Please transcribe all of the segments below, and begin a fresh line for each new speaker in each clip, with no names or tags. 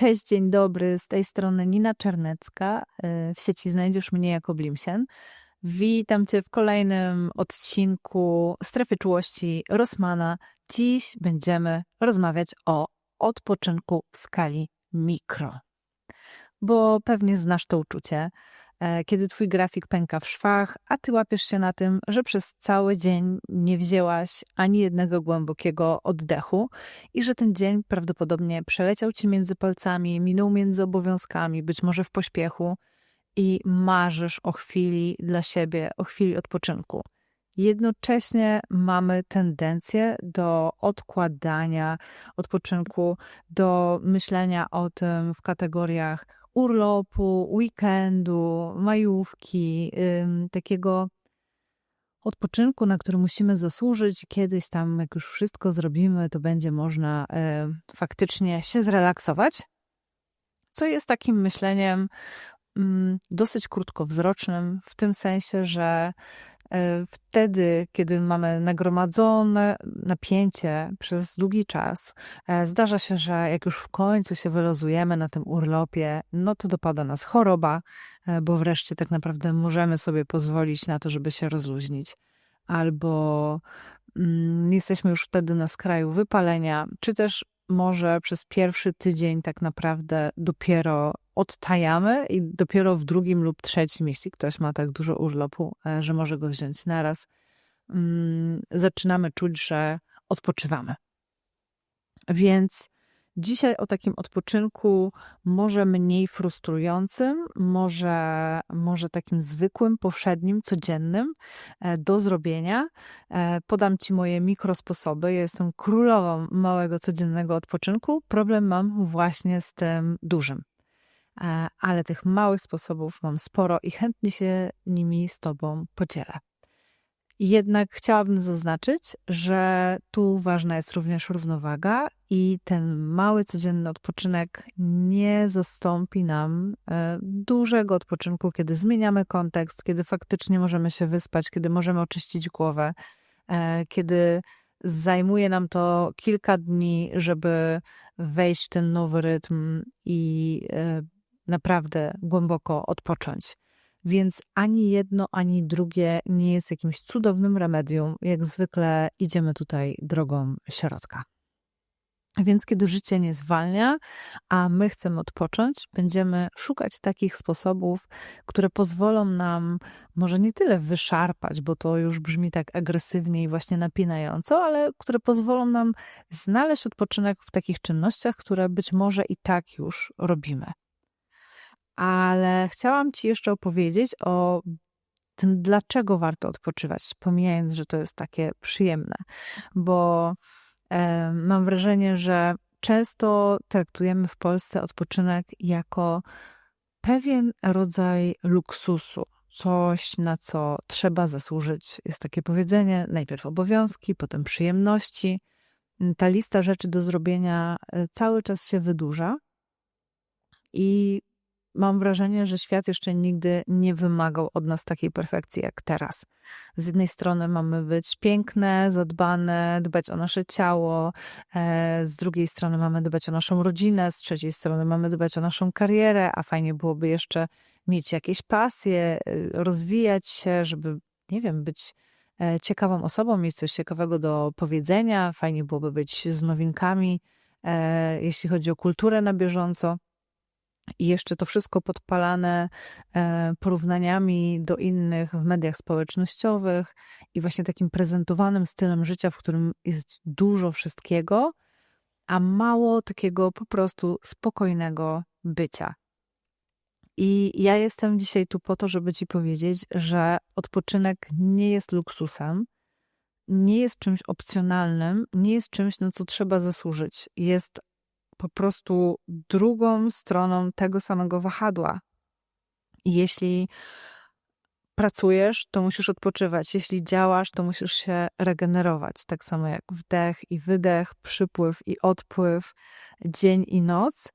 Cześć, dzień dobry, z tej strony Nina Czernecka. E, w sieci znajdziesz mnie jako Blimsien. Witam Cię w kolejnym odcinku Strefy Czułości Rosmana. Dziś będziemy rozmawiać o odpoczynku w skali mikro. Bo pewnie znasz to uczucie, kiedy twój grafik pęka w szwach, a ty łapiesz się na tym, że przez cały dzień nie wzięłaś ani jednego głębokiego oddechu i że ten dzień prawdopodobnie przeleciał ci między palcami, minął między obowiązkami, być może w pośpiechu i marzysz o chwili dla siebie, o chwili odpoczynku. Jednocześnie mamy tendencję do odkładania odpoczynku, do myślenia o tym w kategoriach urlopu, weekendu, majówki, takiego odpoczynku, na który musimy zasłużyć. Kiedyś tam, jak już wszystko zrobimy, to będzie można faktycznie się zrelaksować. Co jest takim myśleniem dosyć krótkowzrocznym, w tym sensie, że wtedy, kiedy mamy nagromadzone napięcie przez długi czas, e, zdarza się, że jak już w końcu się wylozujemy na tym urlopie, no to dopada nas choroba, e, bo wreszcie tak naprawdę możemy sobie pozwolić na to, żeby się rozluźnić. Albo mm, jesteśmy już wtedy na skraju wypalenia, czy też może przez pierwszy tydzień tak naprawdę dopiero odtajamy i dopiero w drugim lub trzecim, jeśli ktoś ma tak dużo urlopu, e, że może go wziąć naraz, mm, zaczynamy czuć, że odpoczywamy. Więc dzisiaj o takim odpoczynku może mniej frustrującym, może, może takim zwykłym, powszednim, codziennym e, do zrobienia. E, podam Ci moje mikrosposoby. Ja jestem królową małego, codziennego odpoczynku. Problem mam właśnie z tym dużym. E, ale tych małych sposobów mam sporo i chętnie się nimi z Tobą podzielę. Jednak chciałabym zaznaczyć, że tu ważna jest również równowaga i ten mały codzienny odpoczynek nie zastąpi nam e, dużego odpoczynku, kiedy zmieniamy kontekst, kiedy faktycznie możemy się wyspać, kiedy możemy oczyścić głowę, e, kiedy zajmuje nam to kilka dni, żeby wejść w ten nowy rytm i naprawdę głęboko odpocząć. Więc ani jedno, ani drugie nie jest jakimś cudownym remedium. Jak zwykle idziemy tutaj drogą środka. Więc kiedy życie nie zwalnia, a my chcemy odpocząć, będziemy szukać takich sposobów, które pozwolą nam może nie tyle wyszarpać, bo to już brzmi tak agresywnie i właśnie napinająco, ale które pozwolą nam znaleźć odpoczynek w takich czynnościach, które być może i tak już robimy ale chciałam Ci jeszcze opowiedzieć o tym, dlaczego warto odpoczywać, pomijając, że to jest takie przyjemne, bo e, mam wrażenie, że często traktujemy w Polsce odpoczynek jako pewien rodzaj luksusu, coś, na co trzeba zasłużyć. Jest takie powiedzenie: najpierw obowiązki, potem przyjemności. Ta lista rzeczy do zrobienia e, cały czas się wydłuża. I mam wrażenie, że świat jeszcze nigdy nie wymagał od nas takiej perfekcji jak teraz. Z jednej strony mamy być piękne, zadbane, dbać o nasze ciało, e, z drugiej strony mamy dbać o naszą rodzinę, z trzeciej strony mamy dbać o naszą karierę, a fajnie byłoby jeszcze mieć jakieś pasje, e, rozwijać się, żeby, nie wiem, być e, ciekawą osobą, mieć coś ciekawego do powiedzenia. Fajnie byłoby być z nowinkami, jeśli chodzi o kulturę na bieżąco. I jeszcze to wszystko podpalane e, porównaniami do innych w mediach społecznościowych i właśnie takim prezentowanym stylem życia, w którym jest dużo wszystkiego, a mało takiego po prostu spokojnego bycia. I ja jestem dzisiaj tu po to, żeby Ci powiedzieć, że odpoczynek nie jest luksusem, nie jest czymś opcjonalnym, nie jest czymś, na co trzeba zasłużyć. Jest po prostu drugą stroną tego samego wahadła. Jeśli pracujesz, to musisz odpoczywać. Jeśli działasz, to musisz się regenerować. Tak samo jak wdech i wydech, przypływ i odpływ, dzień i noc.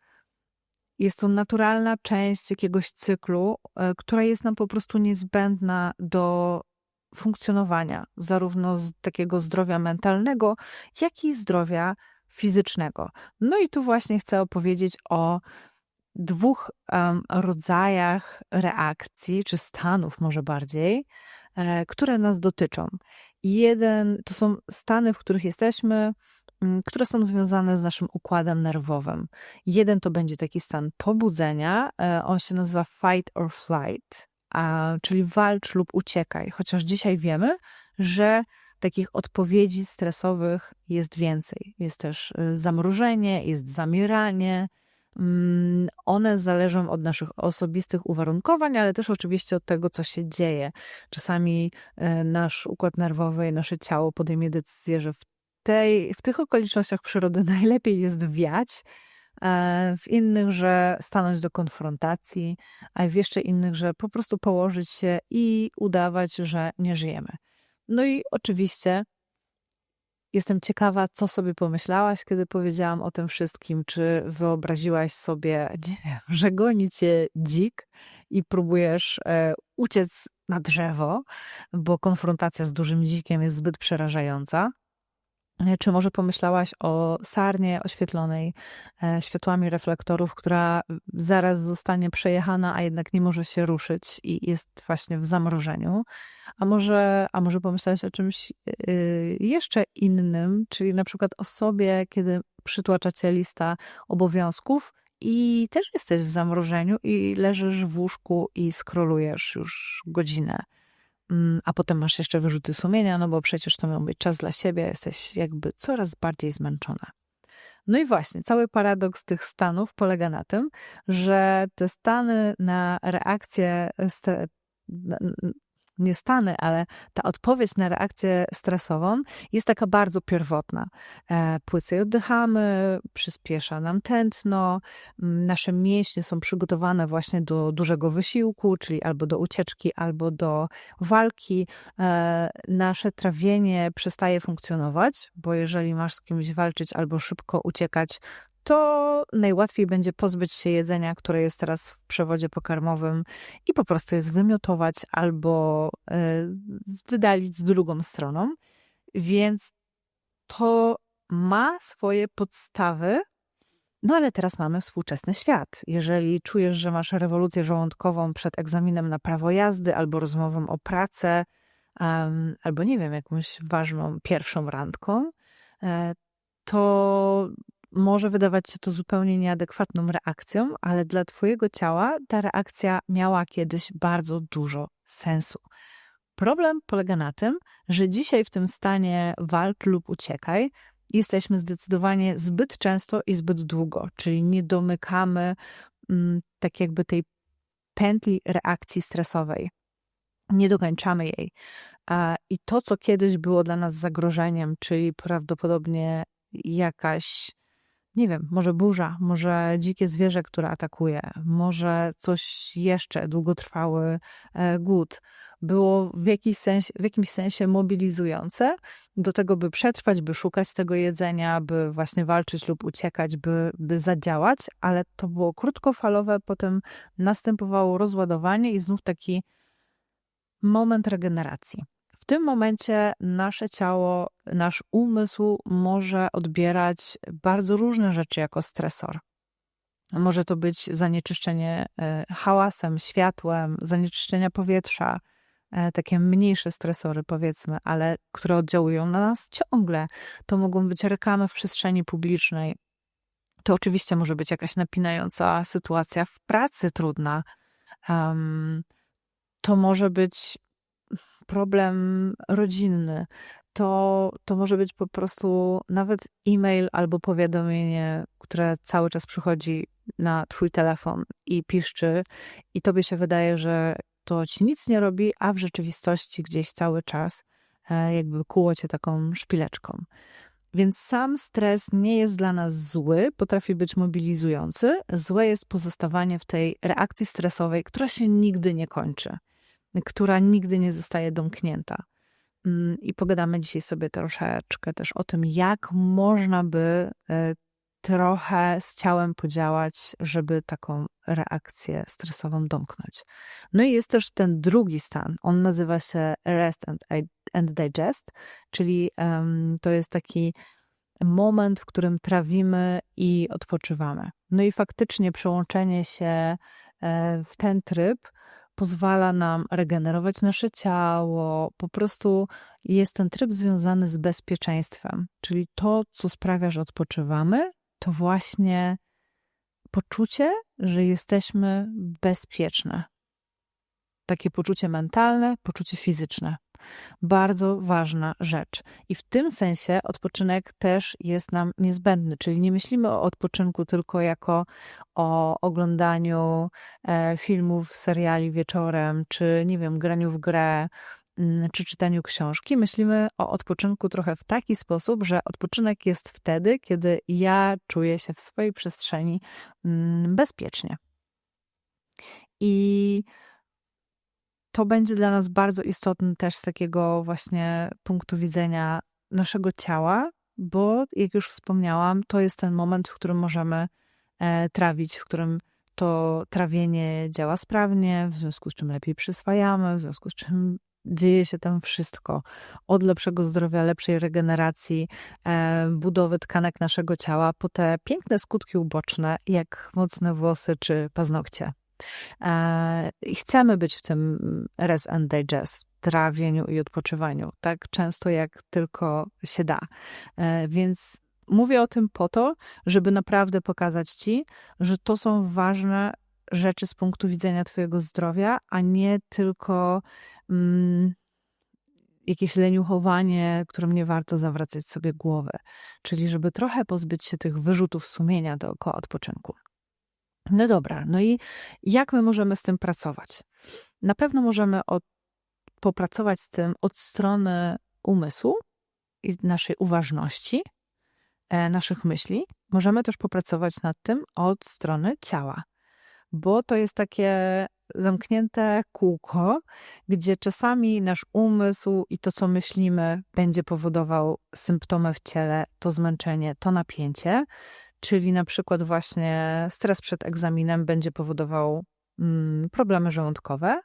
Jest to naturalna część jakiegoś cyklu, e, która jest nam po prostu niezbędna do funkcjonowania, zarówno takiego zdrowia mentalnego, jak i zdrowia fizycznego. No i tu właśnie chcę opowiedzieć o dwóch um, rodzajach reakcji, czy stanów może bardziej, e, które nas dotyczą. Jeden to są stany, w których jesteśmy, m, które są związane z naszym układem nerwowym. Jeden to będzie taki stan pobudzenia, e, on się nazywa fight or flight, a, czyli walcz lub uciekaj. Chociaż dzisiaj wiemy, że takich odpowiedzi stresowych jest więcej. Jest też y, zamrożenie, jest zamieranie. Mm, one zależą od naszych osobistych uwarunkowań, ale też oczywiście od tego, co się dzieje. Czasami y, nasz układ nerwowy nasze ciało podejmie decyzję, że w, tej, w tych okolicznościach przyrody najlepiej jest wiać, w innych, że stanąć do konfrontacji, a w jeszcze innych, że po prostu położyć się i udawać, że nie żyjemy. No i oczywiście jestem ciekawa, co sobie pomyślałaś, kiedy powiedziałam o tym wszystkim. Czy wyobraziłaś sobie, nie wiem, że goni cię dzik i próbujesz e, uciec na drzewo, bo konfrontacja z dużym dzikiem jest zbyt przerażająca? E, czy może pomyślałaś o sarnie oświetlonej e, światłami reflektorów, która zaraz zostanie przejechana, a jednak nie może się ruszyć i jest właśnie w zamrożeniu? A może, a może pomyślałaś o czymś e, jeszcze innym, czyli na przykład o sobie, kiedy przytłacza cię lista obowiązków i też jesteś w zamrożeniu i leżysz w łóżku i skrolujesz już godzinę. Mm, a potem masz jeszcze wyrzuty sumienia, no bo przecież to miał być czas dla siebie, jesteś jakby coraz bardziej zmęczona. No i właśnie, cały paradoks tych stanów polega na tym, że te stany na reakcję nie stany, ale ta odpowiedź na reakcję stresową jest taka bardzo pierwotna. E, płycej oddychamy, przyspiesza nam tętno, nasze mięśnie są przygotowane właśnie do dużego wysiłku, czyli albo do ucieczki, albo do walki. E, nasze trawienie przestaje funkcjonować, bo jeżeli masz z kimś walczyć albo szybko uciekać, to najłatwiej będzie pozbyć się jedzenia, które jest teraz w przewodzie pokarmowym i po prostu je zwymiotować albo y, wydalić z drugą stroną. Więc to ma swoje podstawy, no ale teraz mamy współczesny świat. Jeżeli czujesz, że masz rewolucję żołądkową przed egzaminem na prawo jazdy albo rozmową o pracę, um, albo nie wiem, jakąś ważną pierwszą randką, e, to może wydawać się to zupełnie nieadekwatną reakcją, ale dla Twojego ciała ta reakcja miała kiedyś bardzo dużo sensu. Problem polega na tym, że dzisiaj w tym stanie walcz lub uciekaj jesteśmy zdecydowanie zbyt często i zbyt długo, czyli nie domykamy mm, tak jakby tej pętli reakcji stresowej. Nie dokończamy jej. I to, co kiedyś było dla nas zagrożeniem, czyli prawdopodobnie jakaś nie wiem, może burza, może dzikie zwierzę, które atakuje, może coś jeszcze, długotrwały e, głód, było w, jakiś sensie, w jakimś sensie mobilizujące do tego, by przetrwać, by szukać tego jedzenia, by właśnie walczyć lub uciekać, by, by zadziałać, ale to było krótkofalowe, potem następowało rozładowanie i znów taki moment regeneracji. W tym momencie nasze ciało, nasz umysł może odbierać bardzo różne rzeczy jako stresor. Może to być zanieczyszczenie e, hałasem, światłem, zanieczyszczenia powietrza, e, takie mniejsze stresory, powiedzmy, ale które oddziałują na nas ciągle. To mogą być reklamy w przestrzeni publicznej. To oczywiście może być jakaś napinająca sytuacja w pracy trudna. Um, to może być problem rodzinny, to, to może być po prostu nawet e-mail albo powiadomienie, które cały czas przychodzi na Twój telefon i piszczy, i tobie się wydaje, że to ci nic nie robi, a w rzeczywistości gdzieś cały czas e, jakby kuło cię taką szpileczką. Więc sam stres nie jest dla nas zły, potrafi być mobilizujący. Złe jest pozostawanie w tej reakcji stresowej, która się nigdy nie kończy która nigdy nie zostaje domknięta. Mm, I pogadamy dzisiaj sobie troszeczkę też o tym, jak można by e, trochę z ciałem podziałać, żeby taką reakcję stresową domknąć. No i jest też ten drugi stan. On nazywa się rest and, and digest, czyli um, to jest taki moment, w którym trawimy i odpoczywamy. No i faktycznie przełączenie się e, w ten tryb pozwala nam regenerować nasze ciało. Po prostu jest ten tryb związany z bezpieczeństwem, czyli to, co sprawia, że odpoczywamy, to właśnie poczucie, że jesteśmy bezpieczne. Takie poczucie mentalne, poczucie fizyczne. Bardzo ważna rzecz. I w tym sensie odpoczynek też jest nam niezbędny, czyli nie myślimy o odpoczynku tylko jako o oglądaniu e, filmów, seriali wieczorem, czy nie wiem, graniu w grę, mm, czy czytaniu książki. Myślimy o odpoczynku trochę w taki sposób, że odpoczynek jest wtedy, kiedy ja czuję się w swojej przestrzeni mm, bezpiecznie. I to będzie dla nas bardzo istotne też z takiego właśnie punktu widzenia naszego ciała, bo jak już wspomniałam, to jest ten moment, w którym możemy e, trawić, w którym to trawienie działa sprawnie, w związku z czym lepiej przyswajamy, w związku z czym dzieje się tam wszystko. Od lepszego zdrowia, lepszej regeneracji, e, budowy tkanek naszego ciała, po te piękne skutki uboczne, jak mocne włosy czy paznokcie. E, I chcemy być w tym rest and digest, trawieniu i odpoczywaniu, tak często jak tylko się da. E, więc mówię o tym po to, żeby naprawdę pokazać Ci, że to są ważne rzeczy z punktu widzenia Twojego zdrowia, a nie tylko mm, jakieś leniuchowanie, którym nie warto zawracać sobie głowy. Czyli żeby trochę pozbyć się tych wyrzutów sumienia dookoła odpoczynku. No dobra, no i jak my możemy z tym pracować? Na pewno możemy od, popracować z tym od strony umysłu i naszej uważności, e, naszych myśli. Możemy też popracować nad tym od strony ciała, bo to jest takie zamknięte kółko, gdzie czasami nasz umysł i to, co myślimy, będzie powodował symptomy w ciele, to zmęczenie, to napięcie, Czyli na przykład właśnie stres przed egzaminem będzie powodował mm, problemy żołądkowe,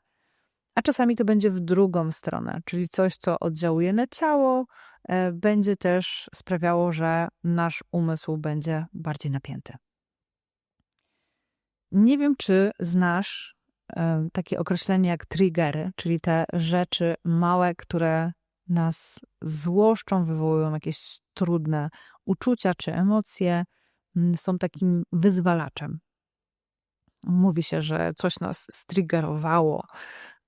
a czasami to będzie w drugą stronę, czyli coś, co oddziałuje na ciało, e, będzie też sprawiało, że nasz umysł będzie bardziej napięty. Nie wiem, czy znasz e, takie określenie jak triggery, czyli te rzeczy małe, które nas złoszczą, wywołują jakieś trudne uczucia czy emocje, są takim wyzwalaczem. Mówi się, że coś nas striggerowało,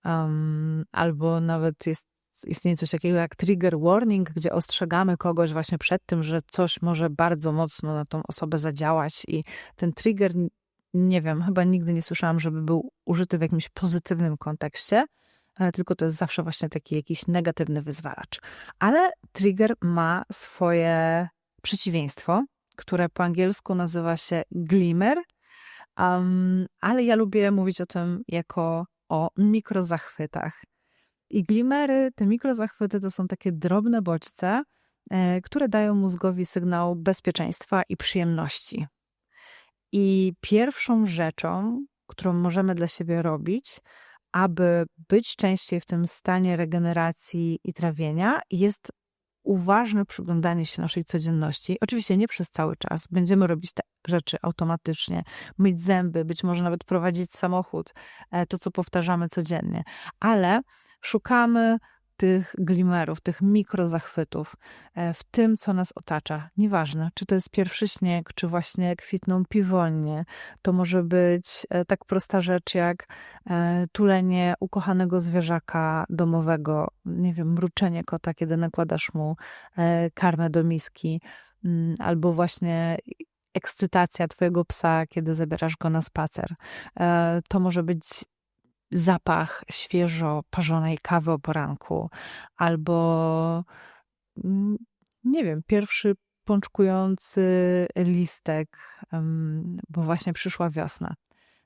um, albo nawet jest, istnieje coś takiego jak trigger warning, gdzie ostrzegamy kogoś właśnie przed tym, że coś może bardzo mocno na tą osobę zadziałać, i ten trigger, nie wiem, chyba nigdy nie słyszałam, żeby był użyty w jakimś pozytywnym kontekście, tylko to jest zawsze właśnie taki jakiś negatywny wyzwalacz. Ale trigger ma swoje przeciwieństwo, które po angielsku nazywa się glimmer, um, ale ja lubię mówić o tym jako o mikrozachwytach. I glimmery, te mikrozachwyty to są takie drobne bodźce, e, które dają mózgowi sygnał bezpieczeństwa i przyjemności. I pierwszą rzeczą, którą możemy dla siebie robić, aby być częściej w tym stanie regeneracji i trawienia, jest uważne przyglądanie się naszej codzienności. Oczywiście nie przez cały czas. Będziemy robić te rzeczy automatycznie, myć zęby, być może nawet prowadzić samochód, e, to co powtarzamy codziennie, ale szukamy tych glimerów, tych mikrozachwytów e, w tym, co nas otacza. Nieważne, czy to jest pierwszy śnieg, czy właśnie kwitną piwonie. To może być e, tak prosta rzecz jak e, tulenie ukochanego zwierzaka domowego, nie wiem, mruczenie kota, kiedy nakładasz mu karmę do miski, mm, albo właśnie ekscytacja twojego psa, kiedy zabierasz go na spacer. To może być zapach świeżo parzonej kawy o poranku, albo mm, nie wiem, pierwszy pączkujący listek, bo właśnie przyszła wiosna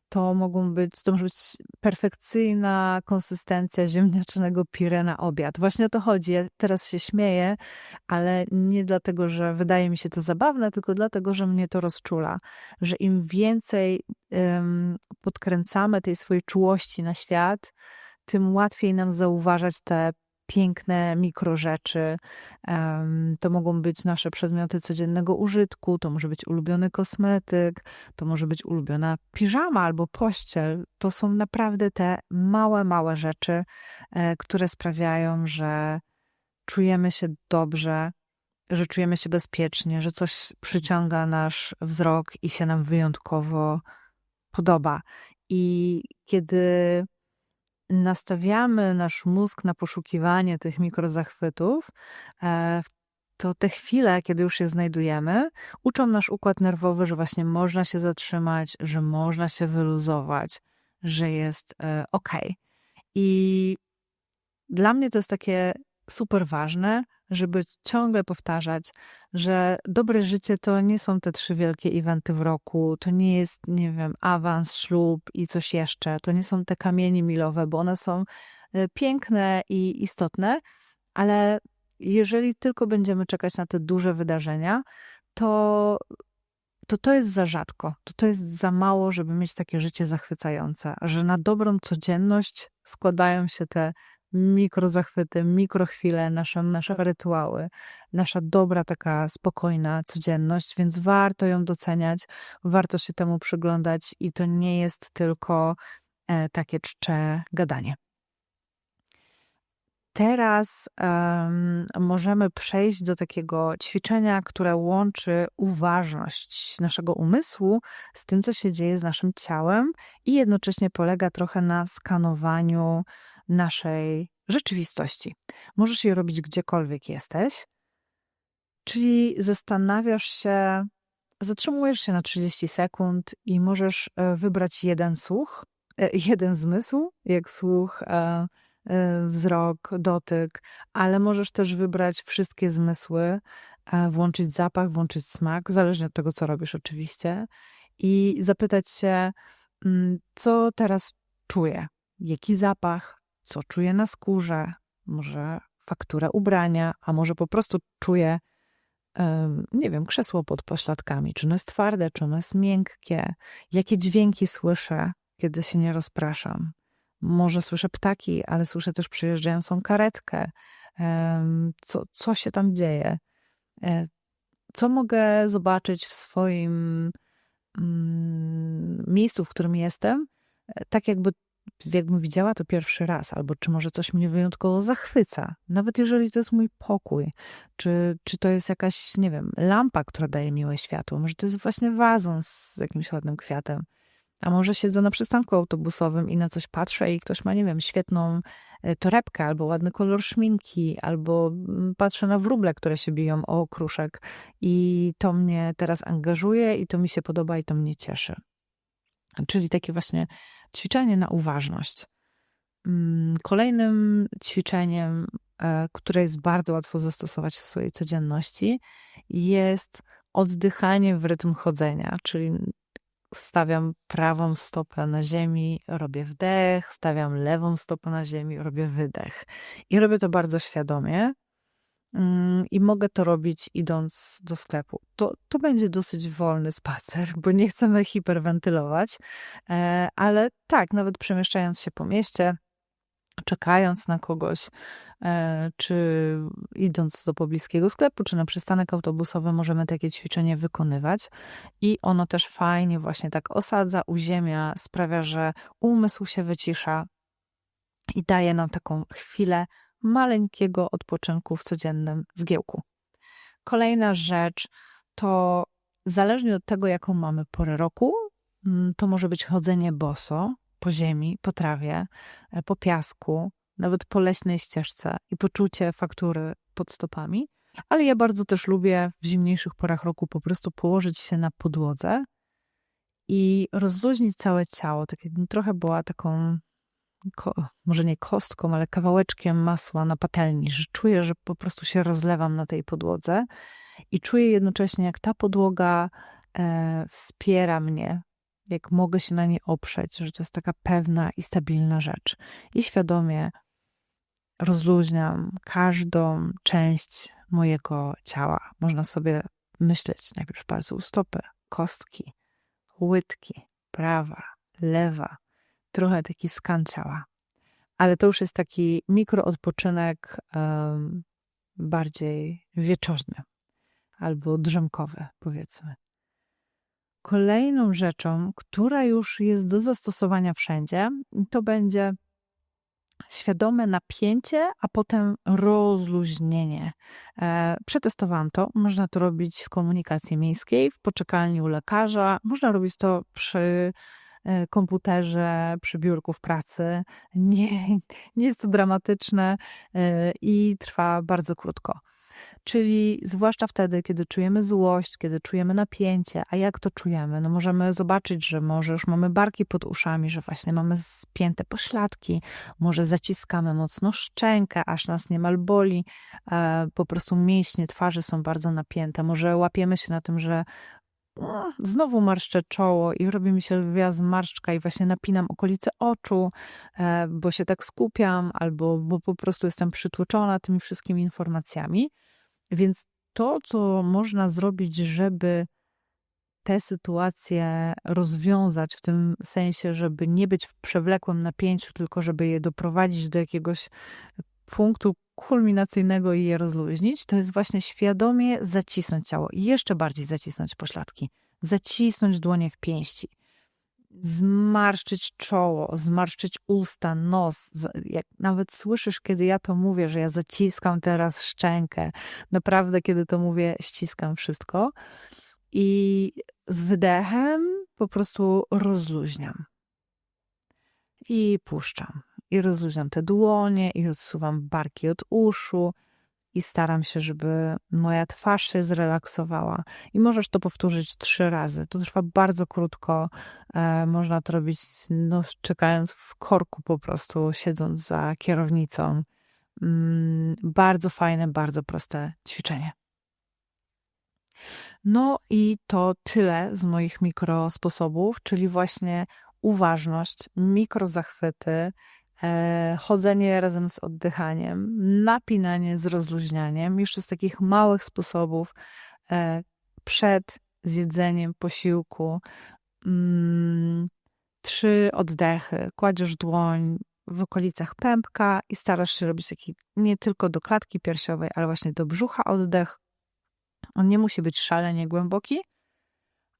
to mogą być, to może być perfekcyjna konsystencja ziemniaczanego pire na obiad. Właśnie o to chodzi. Ja teraz się śmieję, ale nie dlatego, że wydaje mi się to zabawne, tylko dlatego, że mnie to rozczula, że im więcej um, podkręcamy tej swojej czułości na świat, tym łatwiej nam zauważać te piękne mikrorzeczy. To mogą być nasze przedmioty codziennego użytku, to może być ulubiony kosmetyk, to może być ulubiona piżama albo pościel. To są naprawdę te małe, małe rzeczy, e, które sprawiają, że czujemy się dobrze, że czujemy się bezpiecznie, że coś przyciąga nasz wzrok i się nam wyjątkowo podoba. I kiedy nastawiamy nasz mózg na poszukiwanie tych mikrozachwytów, e, to te chwile, kiedy już je znajdujemy, uczą nasz układ nerwowy, że właśnie można się zatrzymać, że można się wyluzować, że jest e, ok. I dla mnie to jest takie super ważne, żeby ciągle powtarzać, że dobre życie to nie są te trzy wielkie eventy w roku, to nie jest, nie wiem, awans, ślub i coś jeszcze, to nie są te kamienie milowe, bo one są e, piękne i istotne, ale jeżeli tylko będziemy czekać na te duże wydarzenia, to to to jest za rzadko, to to jest za mało, żeby mieć takie życie zachwycające, że na dobrą codzienność składają się te mikrozachwyty, mikrochwile, nasze, nasze rytuały, nasza dobra, taka spokojna codzienność, więc warto ją doceniać, warto się temu przyglądać i to nie jest tylko e, takie czcze gadanie. Teraz um, możemy przejść do takiego ćwiczenia, które łączy uważność naszego umysłu z tym, co się dzieje z naszym ciałem, i jednocześnie polega trochę na skanowaniu naszej rzeczywistości. Możesz je robić gdziekolwiek jesteś, czyli zastanawiasz się, zatrzymujesz się na 30 sekund i możesz e, wybrać jeden słuch, e, jeden zmysł, jak słuch, e, wzrok, dotyk, ale możesz też wybrać wszystkie zmysły, włączyć zapach, włączyć smak, zależnie od tego, co robisz, oczywiście, i zapytać się, mm, co teraz czuję, jaki zapach, co czuję na skórze, może fakturę ubrania, a może po prostu czuję, nie wiem, krzesło pod pośladkami, czy ono jest twarde, czy ono jest miękkie, jakie dźwięki słyszę, kiedy się nie rozpraszam. Może słyszę ptaki, ale słyszę też przyjeżdżającą karetkę. Co, co się tam dzieje? E, co mogę zobaczyć w swoim mm, miejscu, w którym jestem, e, tak jakby jakbym widziała to pierwszy raz, albo czy może coś mnie wyjątkowo zachwyca, nawet jeżeli to jest mój pokój, czy, czy to jest jakaś, nie wiem, lampa, która daje miłe światło, może to jest właśnie wazon z jakimś ładnym kwiatem, a może siedzę na przystanku autobusowym i na coś patrzę i ktoś ma, nie wiem, świetną e, torebkę, albo ładny kolor szminki, albo mm, patrzę na wróble, które się biją o okruszek i to mnie teraz angażuje i to mi się podoba i to mnie cieszy. Czyli takie właśnie ćwiczenie na uważność. Mm, kolejnym ćwiczeniem, e, które jest bardzo łatwo zastosować w swojej codzienności, jest oddychanie w rytm chodzenia, czyli stawiam prawą stopę na ziemi, robię wdech, stawiam lewą stopę na ziemi, robię wydech. I robię to bardzo świadomie, Mm, i mogę to robić idąc do sklepu. To, to będzie dosyć wolny spacer, bo nie chcemy hiperwentylować, e, ale tak, nawet przemieszczając się po mieście, czekając na kogoś, e, czy idąc do pobliskiego sklepu, czy na przystanek autobusowy, możemy takie ćwiczenie wykonywać. I ono też fajnie właśnie tak osadza, uziemia, sprawia, że umysł się wycisza i daje nam taką chwilę maleńkiego odpoczynku w codziennym zgiełku. Kolejna rzecz to zależnie od tego, jaką mamy porę roku, mm, to może być chodzenie boso po ziemi, po trawie, e, po piasku, nawet po leśnej ścieżce i poczucie faktury pod stopami. Ale ja bardzo też lubię w zimniejszych porach roku po prostu położyć się na podłodze i rozluźnić całe ciało, tak jakbym trochę była taką może nie kostką, ale kawałeczkiem masła na patelni, że czuję, że po prostu się rozlewam na tej podłodze i czuję jednocześnie, jak ta podłoga e, wspiera mnie, jak mogę się na nie oprzeć, że to jest taka pewna i stabilna rzecz. I świadomie rozluźniam każdą część mojego ciała. Można sobie myśleć najpierw palce u stopy, kostki, łydki, prawa, lewa, trochę taki skan ciała. ale to już jest taki mikroodpoczynek um, bardziej wieczorny albo drzemkowy, powiedzmy. Kolejną rzeczą, która już jest do zastosowania wszędzie, to będzie świadome napięcie, a potem rozluźnienie. E, przetestowałam to. Można to robić w komunikacji miejskiej, w poczekalni u lekarza. Można robić to przy e, komputerze, przy biurku w pracy. Nie, nie jest to dramatyczne e, i trwa bardzo krótko. Czyli zwłaszcza wtedy, kiedy czujemy złość, kiedy czujemy napięcie, a jak to czujemy? No możemy zobaczyć, że może już mamy barki pod uszami, że właśnie mamy spięte pośladki, może zaciskamy mocno szczękę, aż nas niemal boli, e, po prostu mięśnie twarzy są bardzo napięte, może łapiemy się na tym, że no, znowu marszczę czoło i robi mi się lwia zmarszczka i właśnie napinam okolice oczu, e, bo się tak skupiam, albo bo po prostu jestem przytłoczona tymi wszystkimi informacjami. Więc to, co można zrobić, żeby te sytuacje rozwiązać w tym sensie, żeby nie być w przewlekłym napięciu, tylko żeby je doprowadzić do jakiegoś punktu kulminacyjnego i je rozluźnić, to jest właśnie świadomie zacisnąć ciało i jeszcze bardziej zacisnąć pośladki, zacisnąć dłonie w pięści zmarszczyć czoło, zmarszczyć usta, nos. Jak nawet słyszysz, kiedy ja to mówię, że ja zaciskam teraz szczękę, naprawdę, kiedy to mówię, ściskam wszystko i z wydechem po prostu rozluźniam. I puszczam. I rozluźniam te dłonie, i odsuwam barki od uszu, i staram się, żeby moja twarz się zrelaksowała. I możesz to powtórzyć trzy razy. To trwa bardzo krótko. E, można to robić no, czekając w korku po prostu, siedząc za kierownicą. Mm, bardzo fajne, bardzo proste ćwiczenie. No i to tyle z moich mikrosposobów, czyli właśnie uważność, mikrozachwyty, chodzenie razem z oddychaniem, napinanie z rozluźnianiem, jeszcze z takich małych sposobów e, przed zjedzeniem posiłku. Mm, trzy oddechy, kładziesz dłoń w okolicach pępka i starasz się robić taki nie tylko do klatki piersiowej, ale właśnie do brzucha oddech. On nie musi być szalenie głęboki,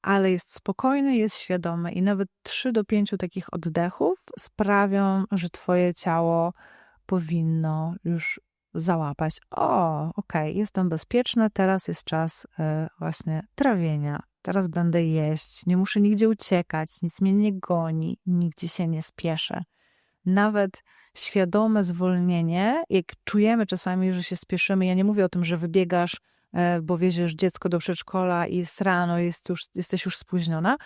ale jest spokojny, jest świadomy i nawet 3 do 5 takich oddechów sprawią, że twoje ciało powinno już załapać. O, okej, okay, jestem bezpieczna, teraz jest czas y, właśnie trawienia. Teraz będę jeść, nie muszę nigdzie uciekać, nic mnie nie goni, nigdzie się nie spieszę. Nawet świadome zwolnienie, jak czujemy czasami, że się spieszymy, ja nie mówię o tym, że wybiegasz E, bo wieziesz dziecko do przedszkola i jest rano, jest już, jesteś już spóźniona.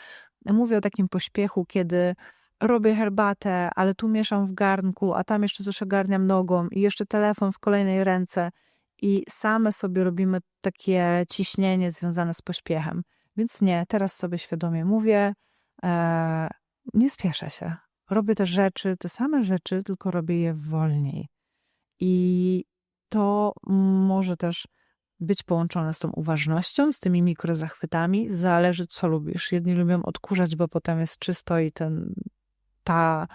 Mówię o takim pośpiechu, kiedy robię herbatę, ale tu mieszam w garnku, a tam jeszcze coś ogarniam nogą i jeszcze telefon w kolejnej ręce i same sobie robimy takie ciśnienie związane z pośpiechem. Więc nie, teraz sobie świadomie mówię, e, nie spieszę się. Robię te rzeczy, te same rzeczy, tylko robię je wolniej. I to może też być połączone z tą uważnością, z tymi mikrozachwytami. Zależy, co lubisz. Jedni lubią odkurzać, bo potem jest czysto i ten, ta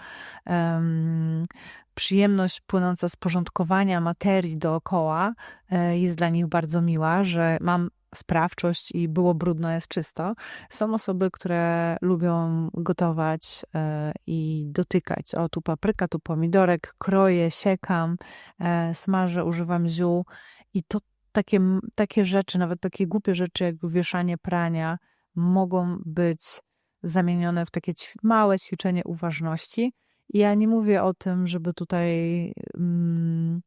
um, przyjemność płynąca z porządkowania materii dookoła e, jest dla nich bardzo miła, że mam sprawczość i było brudno, jest czysto. Są osoby, które lubią gotować e, i dotykać. O, tu papryka, tu pomidorek, kroję, siekam, e, smażę, używam ziół i to takie, takie rzeczy, nawet takie głupie rzeczy jak wieszanie prania, mogą być zamienione w takie małe ćwiczenie uważności. I ja nie mówię o tym, żeby tutaj, mm,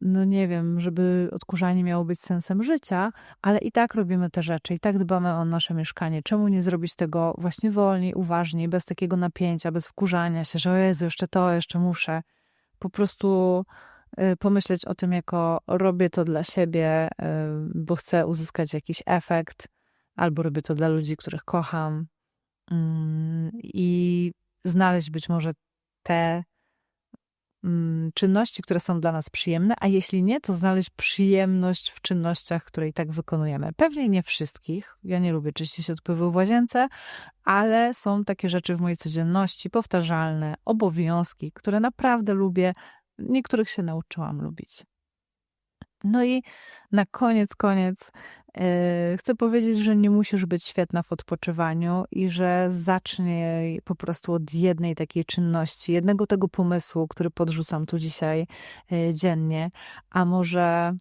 no nie wiem, żeby odkurzanie miało być sensem życia, ale i tak robimy te rzeczy, i tak dbamy o nasze mieszkanie. Czemu nie zrobić tego właśnie wolniej, uważniej, bez takiego napięcia, bez wkurzania się, że o Jezu, jeszcze to, jeszcze muszę. Po prostu pomyśleć o tym jako robię to dla siebie, y, bo chcę uzyskać jakiś efekt, albo robię to dla ludzi, których kocham mm, i znaleźć być może te mm, czynności, które są dla nas przyjemne, a jeśli nie, to znaleźć przyjemność w czynnościach, które i tak wykonujemy. Pewnie nie wszystkich. Ja nie lubię czyścić odpływu w łazience, ale są takie rzeczy w mojej codzienności, powtarzalne, obowiązki, które naprawdę lubię. Niektórych się nauczyłam lubić. No i na koniec, koniec yy, chcę powiedzieć, że nie musisz być świetna w odpoczywaniu i że zacznie po prostu od jednej takiej czynności, jednego tego pomysłu, który podrzucam tu dzisiaj yy, dziennie, a może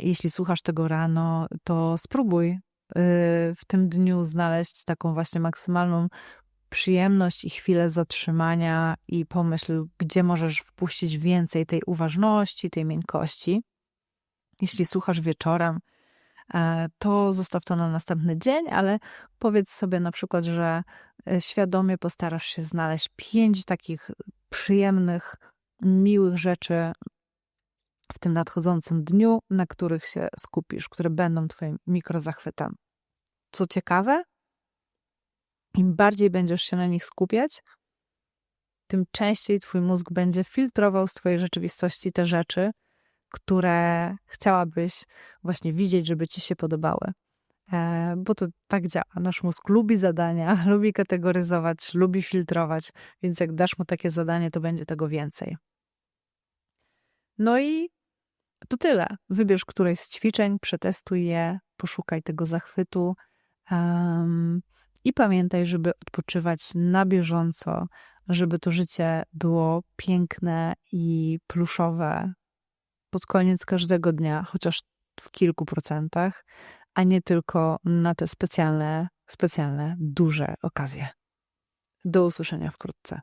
jeśli słuchasz tego rano, to spróbuj yy, w tym dniu znaleźć taką właśnie maksymalną przyjemność i chwilę zatrzymania i pomyśl, gdzie możesz wpuścić więcej tej uważności, tej miękkości. Jeśli słuchasz wieczorem, e, to zostaw to na następny dzień, ale powiedz sobie na przykład, że e, świadomie postarasz się znaleźć pięć takich przyjemnych, miłych rzeczy w tym nadchodzącym dniu, na których się skupisz, które będą Twoim mikrozachwytem. Co ciekawe, im bardziej będziesz się na nich skupiać, tym częściej Twój mózg będzie filtrował z Twojej rzeczywistości te rzeczy, które chciałabyś właśnie widzieć, żeby ci się podobały. E, bo to tak działa. Nasz mózg lubi zadania, lubi kategoryzować, lubi filtrować, więc jak dasz mu takie zadanie, to będzie tego więcej. No i to tyle. Wybierz któreś z ćwiczeń, przetestuj je, poszukaj tego zachwytu. Um, I pamiętaj, żeby odpoczywać na bieżąco, żeby to życie było piękne i pluszowe, pod koniec każdego dnia, chociaż w kilku procentach, a nie tylko na te specjalne, specjalne, duże okazje. Do usłyszenia wkrótce.